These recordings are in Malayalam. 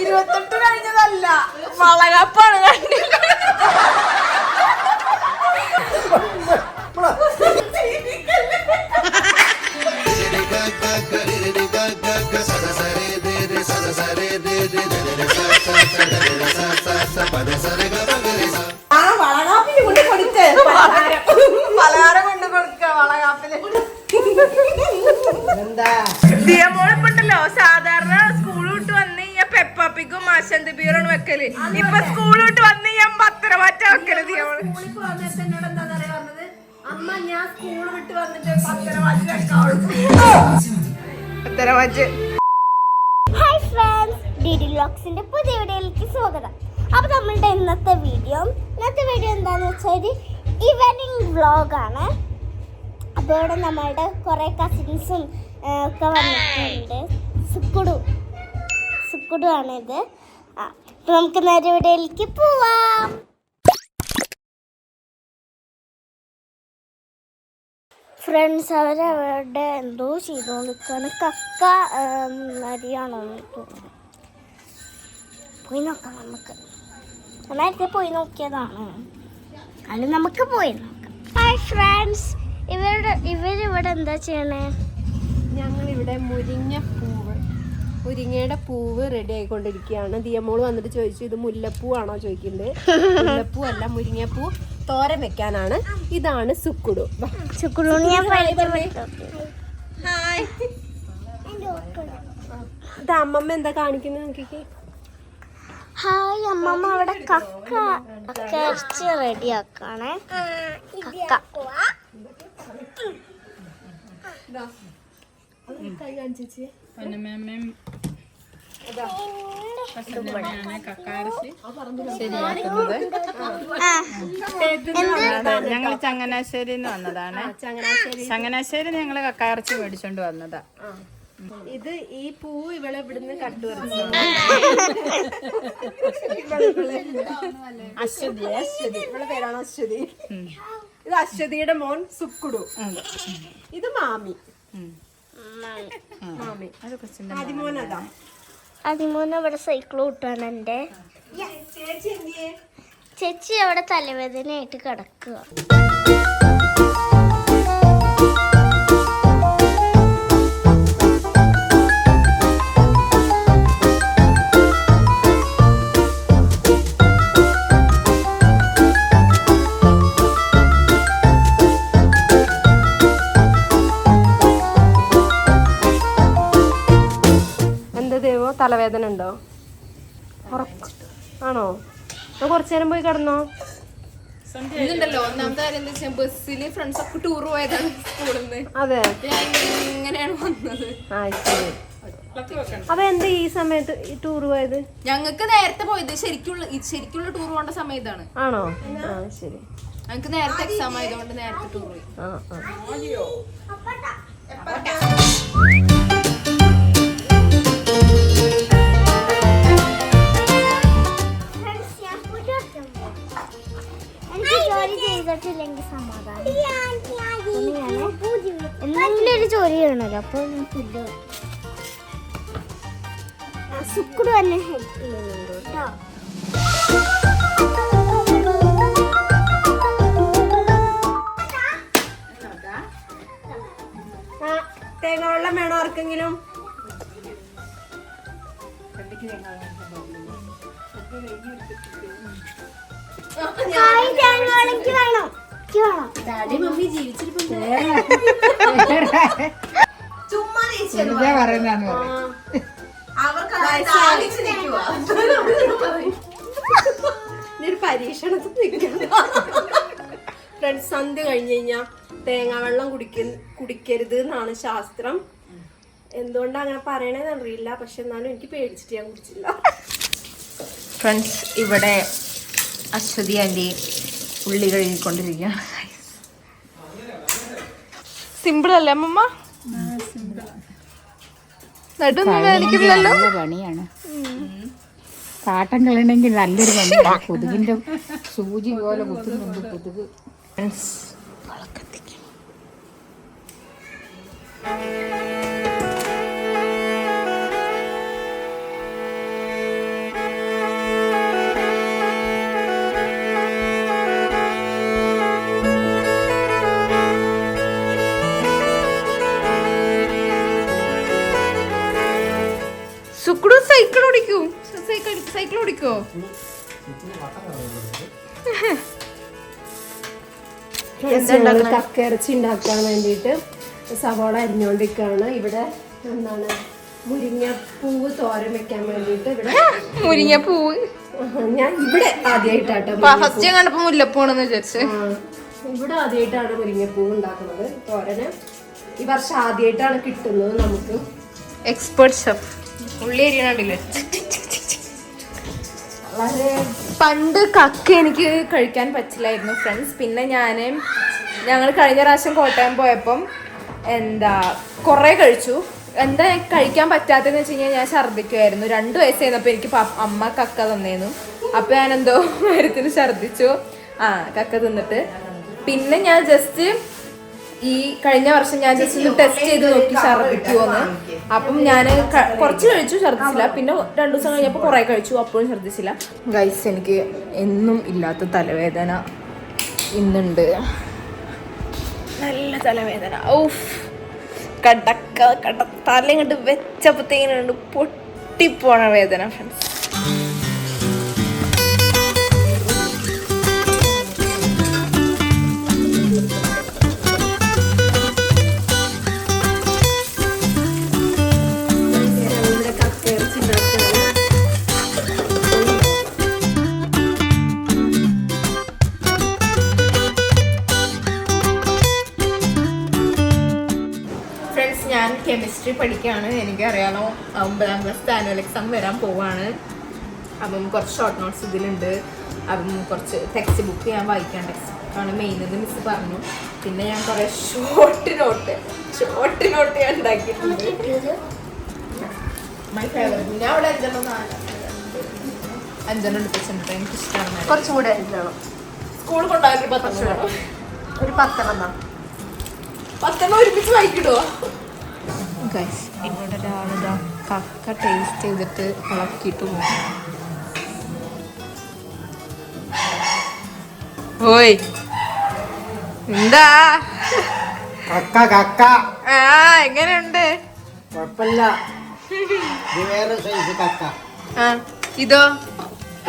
ഇരുപത്തെട്ട് കഴിഞ്ഞതല്ല വളകപ്പാണ് കണ്ടില്ല ആ വളകാപ്പിന് കൊണ്ട് കൊടുത്ത് പലഹാരം. പലഹാരം കൊണ്ട് കൊടുക്ക വളകാപ്പിൽ. എന്താ? ദിയമോളിപ്പുണ്ടല്ലോ സാധാരണ സ്കൂൾ വിട്ട് വന്ന് കഴിഞ്ഞാൽ പെപ്പാപ്പിക്കും മാശന്തി ബീറാണ് വെക്കൽ. ഇപ്പൊ സ്കൂൾ വിട്ട് വന്ന് ഞാൻ പത്ര മാറ്റ വെക്കൽ ദിയമോൾ അമ്മ ഞാൻ സ്കൂൾ വിട്ട് വന്നിട്ട് പത്തര മാറ്റി വെക്കാവുള്ളൂ പത്തര മാറ്റ് ഹായ് ഫ്രണ്ട്സ് ഡി ഡി വ്ളോഗ്സിന്റെ പുതിയ വീഡിയോയിലേക്ക് സ്വാഗതം. അപ്പോൾ നമ്മളുടെ ഇന്നത്തെ വീഡിയോ ഇന്നത്തെ വീഡിയോ എന്താണെന്ന് വെച്ചാൽ ഇവനിങ് വ്ളോഗാണ് അപ്പോൾ ഇവിടെ നമ്മളുടെ കുറേ കസിൻസും ഒക്കെ വന്നിട്ടുണ്ട്. സുക്കുടു സുക്കുടു ആണിത്. ആ അപ്പോൾ നമുക്ക് നേരെ വീഡിയോയിലേക്ക് പോവാം. ഫ്രണ്ട്സ് അവരവരുടെ എന്തോ ചെയ്തുകൊണ്ടിരിക്കുകയാണ് കക്ക അരിയാണോ തോന്നുന്നു. പോയി നോക്കാം നമുക്ക്. നേരത്തെ പോയി നോക്കിയതാണ് അത് നമുക്ക് പോയി നോക്കാം. ഹായ് ഫ്രണ്ട്സ് ഇവരുടെ ഇവരിവിടെ എന്താ ചെയ്യണേ? ഞങ്ങളിവിടെ മുരിങ്ങ പൂവ് മുരിങ്ങയുടെ പൂവ് റെഡി ആയിക്കൊണ്ടിരിക്കുകയാണ്. ദിയമോൾ വന്നിട്ട് ചോദിച്ചു ഇത് മുല്ലപ്പൂ ആണോ? ചോദിക്കുന്നത് മുല്ലപ്പൂ അല്ല മുരിങ്ങപ്പൂ തോരൻ വെക്കാനാണ്. ഇതാണ് സുക്കുടു. സുക്കുടു ഇത് അമ്മമ്മ എന്താ കാണിക്കുന്നത് നോക്കിക്കേ. ഹായ് അമ്മമ്മ അവിടെ കക്ക കക്ക ഇറച്ചി റെഡിയാക്കാണേ കക്ക. ഞങ്ങൾ ചങ്ങനാശ്ശേരിന്ന് വന്നതാണ്. ചങ്ങനാശ്ശേരി. ഞങ്ങൾ കക്കായിറച്ചി മേടിച്ചോണ്ട് വന്നതാ. ഇത് ഈ പൂ ഇവളെ ഇവിടുന്ന് കട്ടുപറിച്ചു അശ്വതി അശ്വതി. ഇവളെ പേരാണ് അശ്വതി. ഇത് അശ്വതിയുടെ മോൻ സുക്കുടു. ഇത് മാമി. മാമി. അത് കൊച്ചിന്റെ ആദിമോൻ അതാ അതിമൂന്ന് അവിടെ സൈക്കിൾ വിട്ടാണ് എന്റെ ചേച്ചി അവിടെ തലവേദനയായിട്ട് കിടക്കുക കുറച്ചു നേരം പോയി കിടന്നോ? ഇതുണ്ടല്ലോ ഒന്നാമത്തെ കാര്യം എന്താ വെച്ചാൽ ബസ്സിൽ ഫ്രണ്ട്സ് ഒക്കെ ടൂർ പോയതാണ് സ്കൂളിൽ നിന്ന് അതെ ഇങ്ങനെയാണ് വന്നത്. ആ ശരി. അപ്പൊ എന്താ ഈ സമയത്ത് ഈ ടൂർ പോയത്? ഞങ്ങൾക്ക് നേരത്തെ പോയത് ശരിക്കുള്ള ശരിക്കുള്ള ടൂർ പോകേണ്ട സമയത്താണ്. ആണോ? ആ ശരി. ഞങ്ങൾക്ക് നേരത്തെ എക്സാം ആയതുകൊണ്ട് നേരത്തെ ടൂർ പോയി. ആ ആ. ചെയ്തിട്ടില്ലെങ്കിൽ സമാധാനം. എന്തെങ്കിലും ഒരു ജോലി ചെയ്യണല്ലോ അപ്പോൾ ഞാൻ ഫുഡ് സുക്കുട് തന്നെ ഹെൽപ്പ് ചെയ്യുന്നുണ്ട് കേട്ടോ. ആ, തേങ്ങ വെള്ളം വേണോ ആർക്കെങ്കിലും? തേങ്ങ വെള്ളം ഡാഡി മമ്മി ജീവിച്ചിരിപ്പുണ്ട് വെറുതെ പറയുന്നതാണ് ഒരു പരീക്ഷണത്തിൽ നിൽക്കണം ഫ്രണ്ട്സ് സന്ധ്യ കഴിഞ്ഞു കഴിഞ്ഞാ തേങ്ങ വെള്ളം കുടിക്ക കുടിക്കരുത് എന്നാണ് ശാസ്ത്രം. എന്തുകൊണ്ടാണ് അങ്ങനെ പറയണേന്ന് അറിയില്ല. പക്ഷെ എന്നാലും എനിക്ക് പേടിച്ചിട്ട് ഞാൻ കുടിച്ചില്ല. ഫ്രണ്ട്സ് ഇവിടെ അശ്വതി ആന്റി ഉള്ളി കഴുകിക്കൊണ്ടിരിക്കുകയാണ് സിമ്പിൾ അല്ലേ അമ്മമ്മ? നടുവൊന്നും വേദനിക്കില്ലല്ലോ പണിയാണ്. കാട്ടം കളയണമെങ്കിൽ നല്ലൊരു പണിയാണ്. കൊതുകിന്റെ സൂചി പോലെ കുത്തുന്നുണ്ട് കൊതുക്. സുക്കുടു ഓടിക്കൂ സൈക്കിൾ സൈക്കിൾ ഓടിക്കോ കക്കയിറച്ചി ഉണ്ടാക്കാൻ വേണ്ടിയിട്ട് സവാള അരിഞ്ഞുകൊണ്ടിരിക്കുകയാണ് ഇവിടെ എന്താണ്? മുരിങ്ങപ്പൂവ് തോരൻ വെക്കാൻ വേണ്ടിയിട്ട് ഇവിടെ മുരിങ്ങ പൂവ് ഞാൻ ഇവിടെ ആദ്യമായിട്ടാട്ടോ ഫസ്റ്റ് ഞാൻ കണ്ടപ്പോ മുല്ലപ്പൂണെന്ന് വിചാരിച്ചു. ഇവിടെ ആദ്യമായിട്ടാണ് മുരിങ്ങപ്പൂവ് ഉണ്ടാക്കുന്നത്. തോരന് ഈ വർഷം ആദ്യമായിട്ടാണ് കിട്ടുന്നത് നമുക്ക്. എക്സ്പേർട്ട് ഷെഫ് ഉള്ളി അരിയണണ്ടില്ലേ? പണ്ട് കക്ക എനിക്ക് കഴിക്കാൻ പറ്റില്ലായിരുന്നു ഫ്രണ്ട്സ് പിന്നെ ഞാൻ ഞങ്ങൾ കഴിഞ്ഞ പ്രാവശ്യം കോട്ടയം പോയപ്പം എന്താ കുറേ കഴിച്ചു. എന്താ കഴിക്കാൻ പറ്റാത്തതെന്ന് വെച്ച് കഴിഞ്ഞാൽ ഞാൻ ഛർദ്ദിക്കുമായിരുന്നു രണ്ട് വയസ്സ് കഴിഞ്ഞപ്പോൾ എനിക്ക് അമ്മ കക്ക തന്നേന്നു. അപ്പോൾ ഞാൻ എന്തോ മരത്തിന് ഛർദ്ദിച്ചു. ആ കക്ക തിന്നിട്ട്. പിന്നെ ഞാൻ ജസ്റ്റ് ഈ കഴിഞ്ഞ വർഷം ഞാൻ ജസ്റ്റ് ഒന്ന് ടെസ്റ്റ് ചെയ്ത് നോക്കി ഛർദ്ദിക്കുമോന്ന് അപ്പം ഞാൻ കുറച്ച് കഴിച്ചു ഛർദ്ദിച്ചില്ല പിന്നെ രണ്ടു ദിവസം കഴിഞ്ഞപ്പോൾ കുറേ കഴിച്ചു. അപ്പോഴും ഛർദ്ദിച്ചില്ല ഗൈസ് എനിക്ക് എന്നും ഇല്ലാത്ത തലവേദന ഇന്നുണ്ട്. നല്ല തലവേദന. ഔഫ്. കടക്ക കട തല ഇങ്ങോട്ട് വെച്ചപ്പോഴത്തേക്കിനുണ്ട് പൊട്ടിപ്പോണ വേദന ഫ്രണ്ട്സ് പഠിക്കുകയാണ് എനിക്കറിയാലോ ഒമ്പതാം ക്ലാസ് ആനുവൽ എക്സാം വരാൻ പോവാണ്. അപ്പം കുറച്ച് ഷോർട്ട് നോട്ട്സ് ഇതിലുണ്ട്. അപ്പം കുറച്ച് ടെക്സ്റ്റ് ബുക്ക് ഞാൻ വായിക്കാൻ ടെക്സ്റ്റ് ആണ് മെയിൻ എന്ന് മിസ് പറഞ്ഞു. പിന്നെ ഞാൻ കുറേ ഷോർട്ട് നോട്ട് ഷോർട്ട് നോട്ട് ഞാൻ ഉണ്ടാക്കിയിട്ടുണ്ട്. മൈ ഫേവറേറ്റ് ഞാൻ അവിടെ അഞ്ചെണ്ണം അഞ്ചെണ്ണം എടുത്തിട്ടുണ്ട്. എനിക്ക് ഇഷ്ടമാണ് കുറച്ചും കൂടെ സ്കൂൾ കൊണ്ടുപോയി പത്തെണ്ണം ഒരു പത്തെണ്ണം. പത്തെണ്ണം ഒരുമിച്ച് വായിക്കിടുവോ? ഗൈസ് ഇവിടെ ഒരാളിതാ കക്ക ടേസ്റ്റ് ചെയ്തിട്ട് ഇളക്കിയിട്ട്. പോകും ഓയ്. എന്താ? കക്ക കക്ക. ആ എങ്ങനെയുണ്ട്? കുഴപ്പമില്ല. ഇത് വേറെ സൈസ് കക്ക. ആ ഇതോ?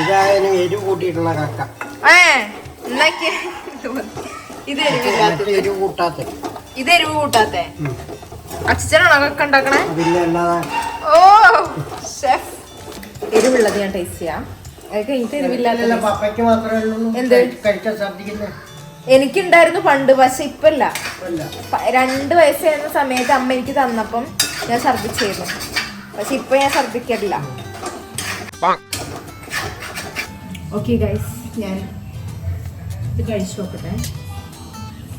ഇതായാലും എരിവ് കൂട്ടിയിട്ടുള്ള കക്ക. ഏ എന്നൊക്കെ ഇത് എരിവില്ലാത്ത എരിവ് കൂട്ടാത്ത ഇത് എരിവ് കൂട്ടാത്തെ അച്ഛനാണോ അതൊക്കെ ഉണ്ടാക്കണേ? ഓ ഷെഫ് എരിവുള്ളത് ഞാൻ ടേസ്റ്റ് ചെയ്യാം. എനിക്കുണ്ടായിരുന്നു പണ്ട് പക്ഷെ ഇപ്പല്ല. അല്ല രണ്ട് വയസ്സായിരുന്ന സമയത്ത് അമ്മ എനിക്ക് തന്നപ്പം ഞാൻ ഛർദ്ദിച്ചിരുന്നു. പക്ഷെ ഇപ്പൊ ഞാൻ ഛർദ്ദിക്കാറില്ല ഓക്കെ ഗൈസ് ഞാൻ ഇത് കഴിച്ചു നോക്കട്ടെ.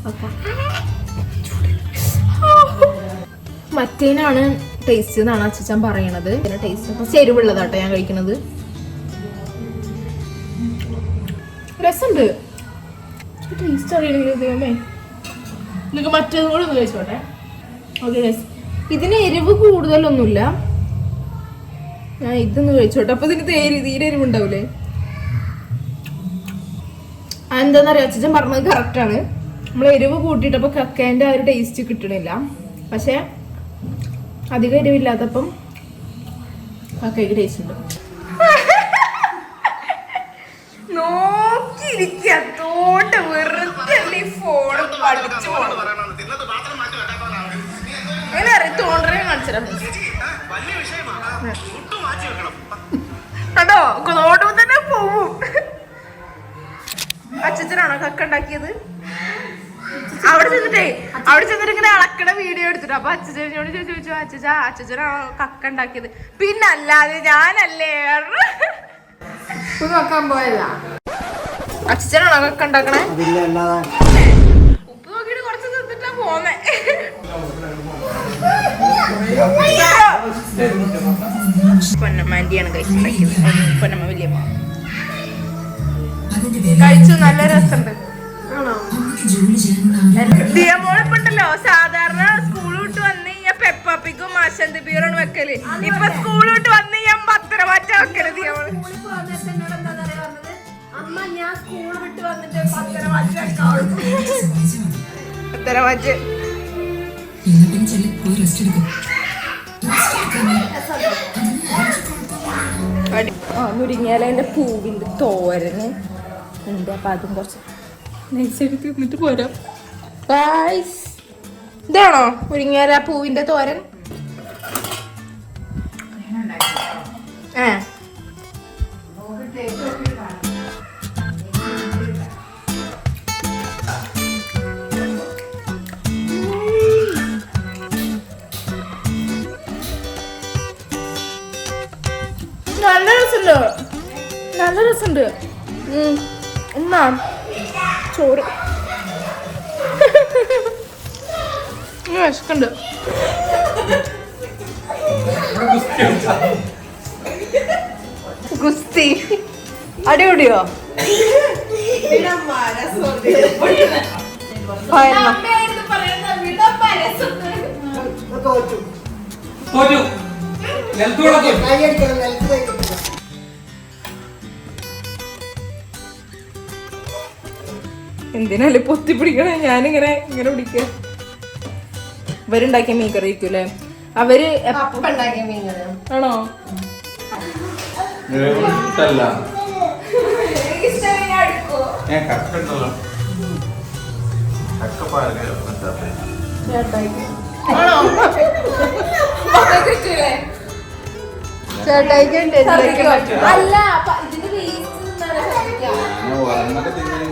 ഓക്കെ മറ്റേനാണ് ടേസ്റ്റ് എന്നാണ് അച്ഛൻ പറയണത്. പിന്നെ ടേസ്റ്റ് എരിവുള്ളതാട്ടോ ഞാൻ കഴിക്കുന്നത് രസമുണ്ട്. ടേസ്റ്റ് നിങ്ങൾക്ക് മറ്റേതും കൂടെ ഒന്ന് കഴിച്ചോട്ടെ. ഓക്കെ ഇതിന് എരിവ് കൂടുതലൊന്നുമില്ല. ഞാൻ ഇതൊന്ന് കഴിച്ചോട്ടെ. അപ്പൊ ഇതിന് തേരി തീരെ എരിവുണ്ടാവൂലേ? എന്താണെന്നറിയാം അച്ഛൻ പറഞ്ഞത് കറക്റ്റാണ് നമ്മൾ എരിവ് കൂട്ടിയിട്ടപ്പോൾ കക്കേന്റെ ആ ഒരു ടേസ്റ്റ് കിട്ടണില്ല. പക്ഷേ അധികം എരിവില്ലാത്തപ്പം ആ കേക്ക് ടേസ്റ്റ് ഉണ്ട്. നോക്കിയിരിക്കുക തോട്ട് വെറുതെ ഫോൺ തന്നെ പോവും. അച്ഛനാണോ കക്ക അവിടെ ചെന്നിട്ടേ അവിടെ ചെന്നിട്ട് ഇങ്ങനെ അളക്കണ വീഡിയോ എടുത്തിട്ട് അപ്പൊ അച്ഛനോട് ചോദിച്ചു അച്ഛച്ച അച്ഛനാണോ കക്ക ഉണ്ടാക്കിയത്. പിന്നെ അല്ലാതെ ഞാനല്ലേ? നോക്കാൻ പോയല്ല അച്ഛനാണോ കക്ക ഉണ്ടാക്കണേ? ഉപ്പ് നോക്കിട്ട് കുറച്ച് തിന്നിട്ടാ പോന്നെ. പൊന്നമ്മാന്റെയാണ് കഴിച്ചിട്ടുണ്ടാക്കിയത് പൊന്നമ്മ വലിയമ്മ കഴിച്ചു നല്ല രസമുണ്ട്. ദിയമോളിപ്പുണ്ടല്ലോ സാധാരണ സ്കൂൾ വിട്ട് വന്ന് കഴിഞ്ഞാൽ പെപ്പാപ്പിക്കും മാശന്തി ബീറാണ് വെക്കൽ. ഇപ്പൊ സ്കൂൾ വിട്ട് വന്ന് ഞാൻ പത്തരമാറ്റ വെക്കൽ ദിയമോൾ അമ്മ ഞാൻ സ്കൂൾ വിട്ട് വന്നിട്ട് പത്ര മാറ്റ വെക്കാവുള്ളൂ പത്തരമാറ്റ് ആ മുരിങ്ങയിലേന്റെ പൂവിന്റെ തോരന്. ഉണ്ട് അപ്പം അതും കുറച്ച് നൈസായിട്ട് തിന്നിട്ട് പോരാം. ഗായ്സ് ഇതാണോ മുരിങ്ങേര പൂവിന്റെ തോരൻ? ആ നല്ല രസമുണ്ട്. നല്ല രസമുണ്ട്. ഉം. ഉമ്മാ. ചോറ്. വിശക്കുണ്ട്. ഗുസ്തി. അടിപൊളിയോ? തോറ്റു. തോറ്റു. നിലത്തൂടെ എന്തിനാല് പൊത്തി പിടിക്കണേ? ഞാനിങ്ങനെ ഇങ്ങനെ പിടിക്ക. ഇവരുണ്ടാക്കിയ മീൻ കറി വെക്കൂലേ അവർ ആണോ? ചേട്ടായിട്ടുണ്ട്? അല്ല ഇതിന്റെ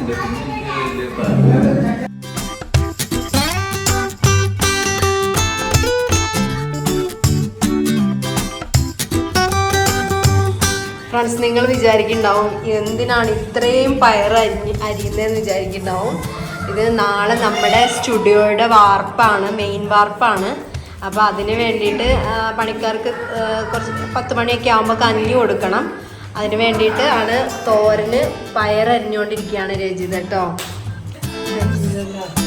വേസ്റ്റ് ഫ്രണ്ട്സ് നിങ്ങൾ വിചാരിക്കുന്നുണ്ടാവും എന്തിനാണ് ഇത്രയും പയർ അരി അരിയുന്നതെന്ന് വിചാരിക്കുന്നുണ്ടാവും. ഇത് നാളെ നമ്മുടെ സ്റ്റുഡിയോയുടെ വാർപ്പാണ് മെയിൻ വാർപ്പാണ്. അപ്പോൾ അതിന് വേണ്ടിയിട്ട് പണിക്കാർക്ക് കുറച്ച് പത്ത് മണിയൊക്കെ ആകുമ്പോൾ കഞ്ഞി കൊടുക്കണം. അതിന് വേണ്ടിയിട്ട് ആണ് തോരന് പയർ അരിഞ്ഞുകൊണ്ടിരിക്കുകയാണ് രചിത കേട്ടോ. അമ്മ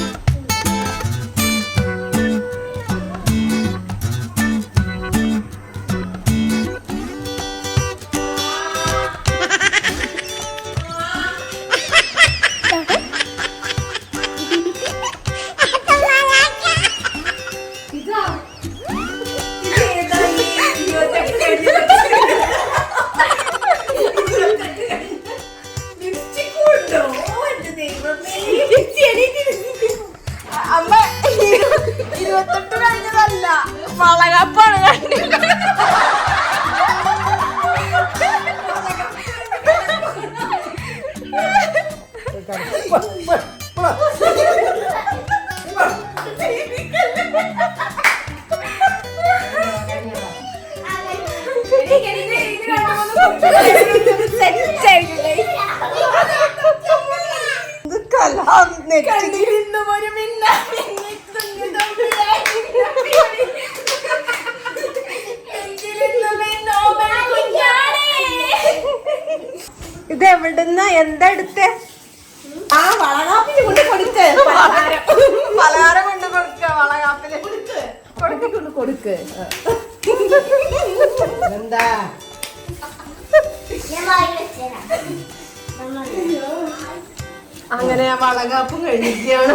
വളകപ്പാണ് കണ്ടിരുന്നും ഒരു മിന്ന ഇത് എവിടുന്ന? എന്താ എടുത്തേ? ആ വളകാപ്പിന് കൊണ്ട് കൊടുക്ക്. പലഹാരം. കൊണ്ട് കൊടുക്ക വളകാപ്പിന് കൊടുക്ക്. കൊണ്ട് കൊടുക്ക് എന്താ? അങ്ങനെ ആ വളകാപ്പും കഴിഞ്ഞിരിക്കുകയാണ്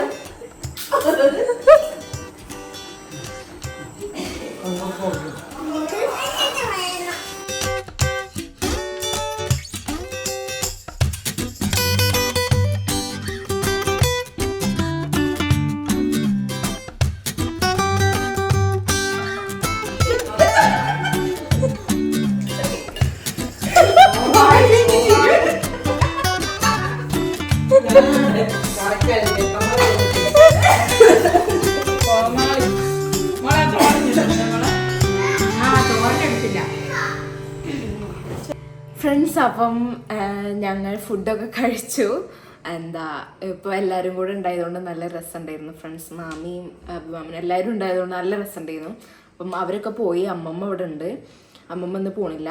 ഫ്രണ്ട്സ് അപ്പം ഞങ്ങൾ ഫുഡൊക്കെ കഴിച്ചു. എന്താ ഇപ്പോൾ എല്ലാവരും കൂടെ ഉണ്ടായതുകൊണ്ട് നല്ല രസമുണ്ടായിരുന്നു. ഫ്രണ്ട്സ് മാമിയും അഭിമാമനും എല്ലാവരും ഉണ്ടായതുകൊണ്ട് നല്ല രസമുണ്ടായിരുന്നു. അപ്പം അവരൊക്കെ പോയി അമ്മമ്മ ഇവിടെ ഉണ്ട്. അമ്മമ്മ ഒന്ന് പോണില്ല.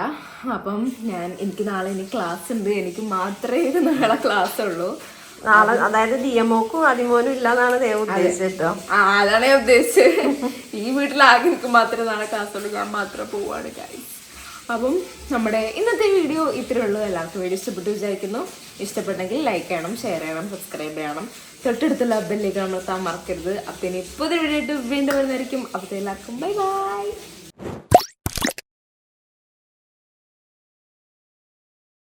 അപ്പം ഞാൻ എനിക്ക് നാളെ ഇനി ക്ലാസ് ഉണ്ട്. എനിക്ക് മാത്രമേ നാളെ ക്ലാസ് ഉള്ളൂ. നാളെ അതായത് ദിയമോക്കും അതിമോനും ഇല്ലാന്നാണ് ദൈവം ഉദ്ദേശിച്ചോ ആ അതാണ് ഞാൻ ഉദ്ദേശിച്ചത്. ഈ വീട്ടിലാകെ എനിക്ക് മാത്രമേ നാളെ ക്ലാസ് ഉള്ളൂ ഞാൻ മാത്രം പോവാണ് കാര്യം അപ്പം നമ്മുടെ ഇന്നത്തെ വീഡിയോ ഇത്രയേ ഉള്ളൂ. എല്ലാവർക്കും വീഡിയോ ഇഷ്ടപ്പെട്ടു വിചാരിക്കുന്നു. ഇഷ്ടപ്പെട്ടെങ്കിൽ ലൈക്ക് ചെയ്യണം ഷെയർ ചെയ്യണം സബ്സ്ക്രൈബ് ചെയ്യണം. തൊട്ടടുത്തുള്ള ബെല്ലേക്ക് നമ്മൾ താൻ മറക്കരുത്. അപ്പം ഇനി ഇപ്പോൾ വീഡിയോ ആയിട്ട് വീണ്ടും വരുന്നതായിരിക്കും. അപ്പോൾ എല്ലാവർക്കും ബൈ ബൈ